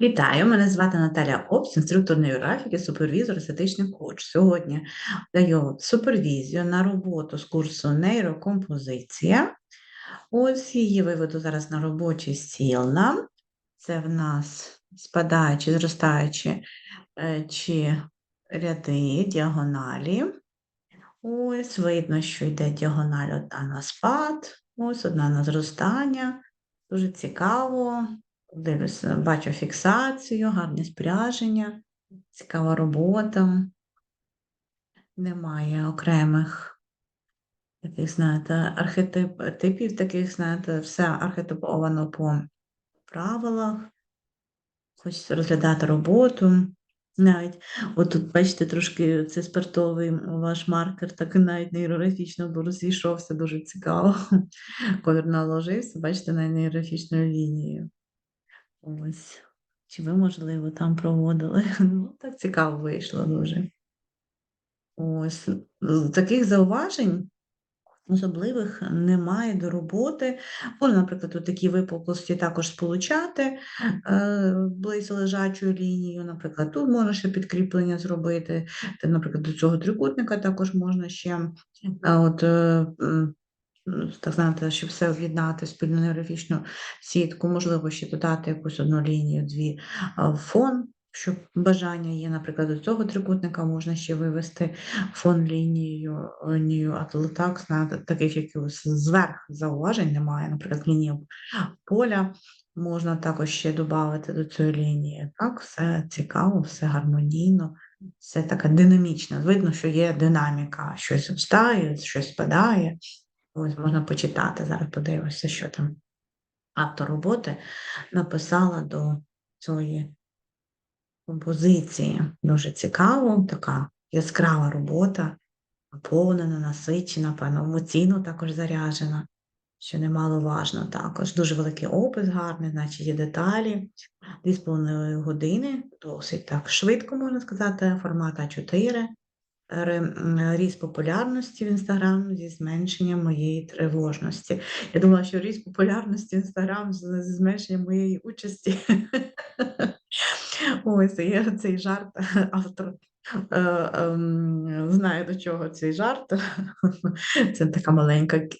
Вітаю, мене звати Наталя Обс, інструктор нейрографіки, супервізор, естетичний коуч. Сьогодні даю супервізію на роботу з курсу нейрокомпозиція. Ось її виведу зараз на робочий стіл. Це в нас спадаючі, зростаючі е, чи ряди, діагоналі. Ось видно, що йде діагональ одна на спад, ось одна на зростання. Дуже цікаво. Дивлюся, бачу фіксацію, гарне спряження, цікава робота. Немає окремих таких, знаєте, архетип, таких, знаєте, все архетиповано по правилах. Хочеться розглядати роботу. Навіть отут, бачите, трошки це спиртовий ваш маркер, так навіть нейрографічно бо розійшовся дуже цікаво. Колір наложився, бачите, на нейрографічною лінією. Ось. Чи ви, можливо, там проводили? Ну, так цікаво вийшло дуже. Ось. Таких зауважень особливих немає до роботи. Можна, наприклад, такі випуклості також сполучати е, близько лежачою лінією. Наприклад, тут можна ще підкріплення зробити. Наприклад, до цього трикутника також можна ще е, от, е, так знаєте, щоб все об'єднати в спільну нейрографічну сітку, можливо, ще додати якусь одну лінію, дві фон, щоб бажання є, наприклад, до цього трикутника можна ще вивести фон лінією, але так, знаєте, таких якихось зверх зауважень немає, наприклад, лінію поля. Можна також ще додати до цієї лінії. Так, все цікаво, все гармонійно, все таке динамічно. Видно, що є динаміка, щось встає, щось спадає. Ось можна почитати. Зараз подивимося, що там автор роботи написала до цієї композиції. Дуже цікаво, така яскрава робота, наповнена, насичена, певно, емоційно також заряджена, що немаловажно також. Дуже великий опис гарний, значить є деталі. Дві з половиною години, досить так швидко можна сказати, формат А4 ріст популярності в Інстаграм зі зменшенням моєї тривожності. Я думала, що ріст популярності в Інстаграм зі зменшенням моєї участі. Ось я цей жарт автор. Е, ем, знає, до чого цей жарт. Це така маленька е,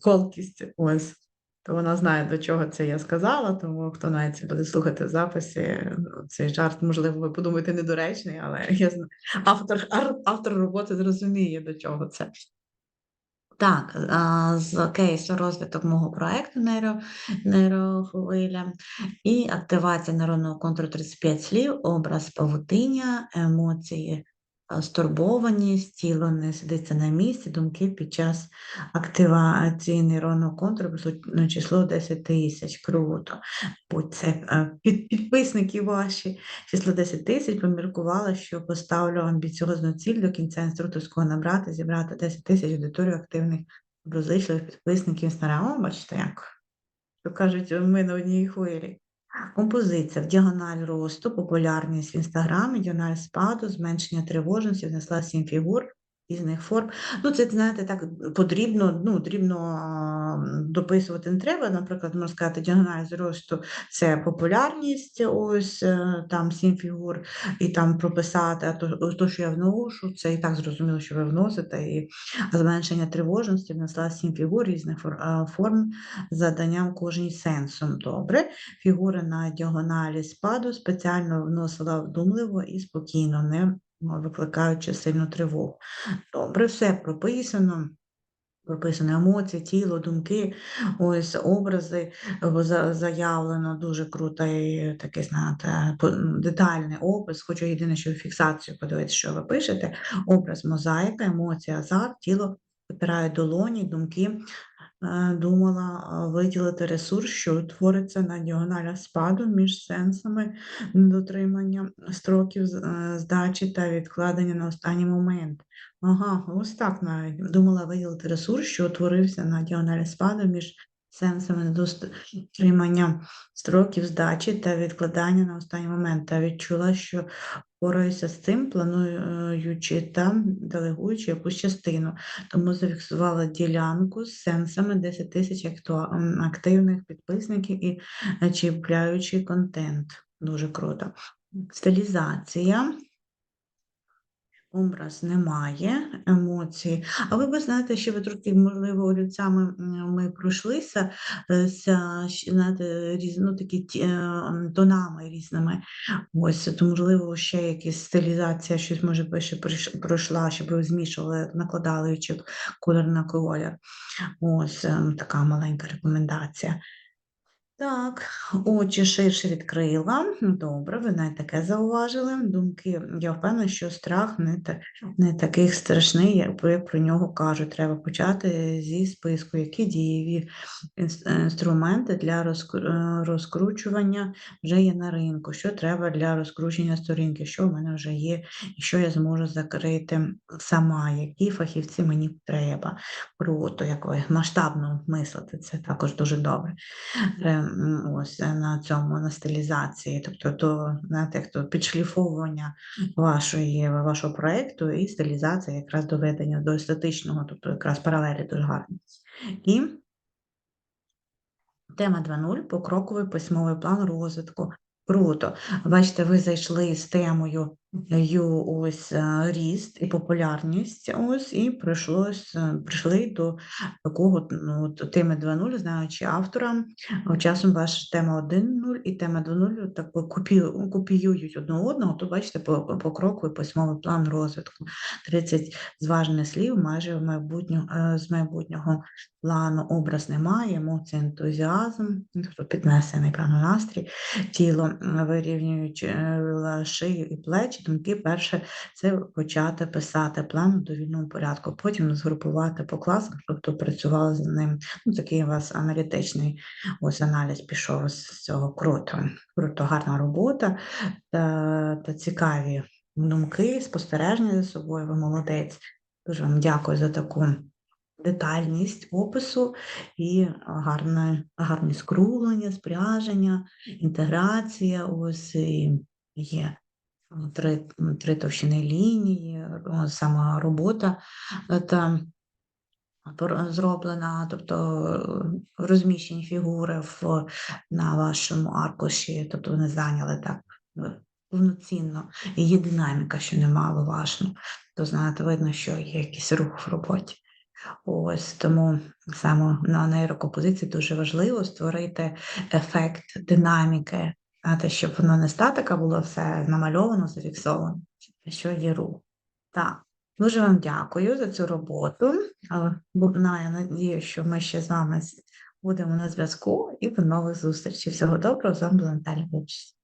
колкість. Ось то вона знає, до чого це я сказала, тому хто навіть буде слухати в записі, цей жарт, можливо, ви подумаєте, недоречний, але я знаю, автор, автор роботи зрозуміє, до чого це. Так, з кейсу розвиток мого проєкту нейро, нейрохвиля і активація нейронного контуру 35 слів, образ павутиння, емоції стурбованість, тіло не сидиться на місці, думки під час активації нейронного контуру число 10 тисяч. Круто. Будь це е, під, підписники ваші, число 10 тисяч, поміркувала, що поставлю амбіціозну ціль до кінця інструкторського набрати, зібрати 10 тисяч аудиторію активних доброзичливих підписників Інстаграму. Бачите, як? То кажуть, ми на одній хвилі. Композиція в діагональ росту, популярність в інстаграмі, діагональ спаду, зменшення тривожності, внесла сім фігур різних форм. Ну, це, знаєте, так потрібно, ну, дрібно дописувати не треба. Наприклад, можна сказати, діагональ зросту це популярність, ось е, там сім фігур, і там прописати, а то, то, що я вношу, це і так зрозуміло, що ви вносите, і зменшення тривожності внесла сім фігур різних форм заданням кожній сенсом. Добре. Фігури на діагоналі спаду спеціально вносила вдумливо і спокійно. не викликаючи сильну тривогу. Добре, все прописано. Прописано емоції, тіло, думки, ось образи заявлено дуже крутий такий, знаєте, детальний опис. Хочу єдине, що фіксацію подивитися, що ви пишете. Образ, мозаїка, емоція, азарт, тіло випирає долоні, думки, думала виділити ресурс, що утвориться на діагоналях спаду між сенсами дотримання строків е, здачі та відкладення на останній момент. Ага, ось так навіть думала виділити ресурс, що утворився на діагоналі спаду між сенсами дотримання строків здачі та відкладання на останній момент, та відчула, що впораюся з цим, плануючи та делегуючи якусь частину. Тому зафіксувала ділянку з сенсами 10 тисяч активних підписників і чіпляючи контент. Дуже круто. Стилізація. Образ немає, емоції. А ви знаєте, що ви трохи, можливо, олівцями ми пройшлися е, ся, щ- знаєте, ну, такі е, тонами різними. Ось, то, можливо, ще якась стилізація, щось може би ще пройшла, щоб ви змішували, накладали колір на колір. Ось ем, така маленька рекомендація. Так, очі ширше відкрила. Добре, ви навіть таке зауважили. Думки, я впевнена, що страх не, та, не такий страшний, як, про нього кажуть. Треба почати зі списку, які дієві інструменти для е, розкручування вже є на ринку, що треба для розкручення сторінки, що в мене вже є, і що я зможу закрити сама, які фахівці мені треба. Круто, як ви масштабно мислите, це також дуже добре. Ось е, на цьому на стилізації, тобто до знаєте, то підшліфовування вашої вашого проекту і стилізація якраз доведення до естетичного, тобто якраз паралелі дуже гарні. І тема 2.0 покроковий письмовий план розвитку. Круто. Бачите, ви зайшли з темою ось е, ріст і популярність. Ось і прийшлось, е, прийшли до такого ну, теми 2.0, знаючи автора. Часом ваша тема 1.0 і тема 2.0 так копію, копіюють одне одного, то бачите, по, по кроку і план розвитку. 30 зважених слів майже в майбутнього, е, з майбутнього плану образ немає, емоції, ентузіазм, тобто піднесений певно настрій, тіло е, шию і плечі, думки перше це почати писати план у довільному порядку, потім згрупувати по класах, тобто працювали з ним. Ну, такий у вас аналітичний ось аналіз пішов з цього круто. Круто, гарна робота та, та цікаві думки, спостереження за собою. Ви молодець. Дуже вам дякую за таку детальність опису і гарне, гарні скруглення, спряження, інтеграція. Ось і є три, три товщини лінії, сама робота та зроблена, тобто е, розміщені фігури в, на вашому аркуші, тобто вони зайняли так е, повноцінно. Є динаміка, що немало важно. То знаєте, видно, що є якийсь рух в роботі. Ось тому саме на нейрокомпозиції дуже важливо створити ефект динаміки, знаєте, щоб воно не статика було все намальовано, зафіксовано, а що є рух. Так, дуже вам дякую за цю роботу. А, Я надію, що ми ще з вами будемо на зв'язку і до нових зустрічей. Всього доброго, з вами була Наталя Вовчич.